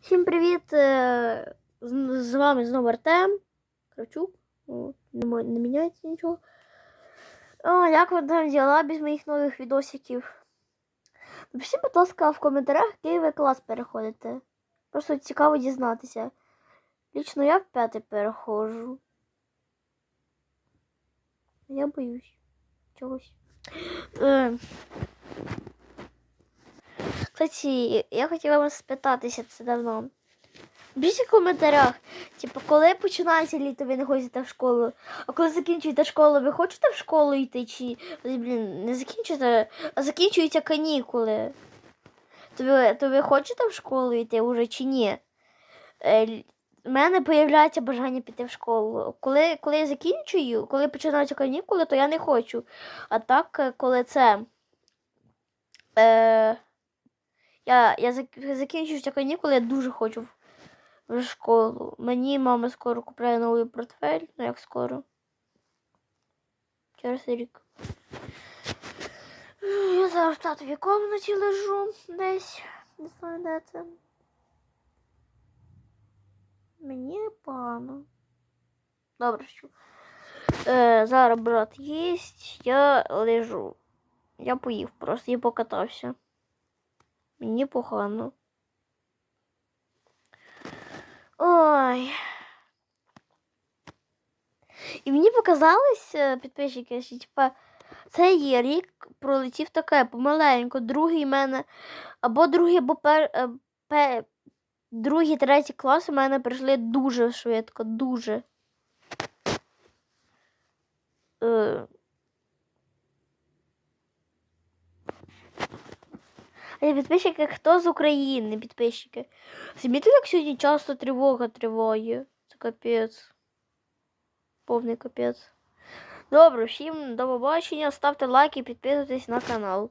Всім привіт! е, З, вами знову Артем Кравчук. Не, не міняється нічого. О, як ви там діла без моїх нових відосиків? Напишіть, будь ласка, в коментарях, який ви клас переходите. Просто цікаво дізнатися. Лічно я в п'ятий переходжу. Я боюсь чогось. Е, Кстати, я хотіла вас спитатися це давно. Пишіть в коментарях, типу, коли починається літо, ви не ходите в школу, а коли закінчуєте школу, ви хочете в школу йти чи блін, не закінчуєте, а закінчуються канікули. То ви, то ви хочете в школу йти вже чи ні? Е, л- в мене появляється бажання піти в школу. Коли, коли я закінчую, коли починаються канікули, то я не хочу. А так, е, коли це. Е, я, я зак- закінчую ці канікули, я дуже хочу в, школу. Мені мама скоро купляє новий портфель, ну як скоро. Через рік. Я зараз в татовій комнаті лежу десь. Не знаю, де це. Мені погано. Добре, що. Е, зараз брат їсть, я лежу. Я поїв просто, я покатався. Мені погано. Ой. І мені показалось, е, підписчики, що типа цей рік пролетів таке помаленьку. Другий мене, або другий, або пер, е, пе, другий, третій клас у мене прийшли дуже швидко, дуже. Е, А підписчики, хто з України, підписчики? Замітили, як сьогодні часто тривога триває? Це капець. Повний капець. Добре, всім до побачення. Ставте лайки, підписуйтесь на канал.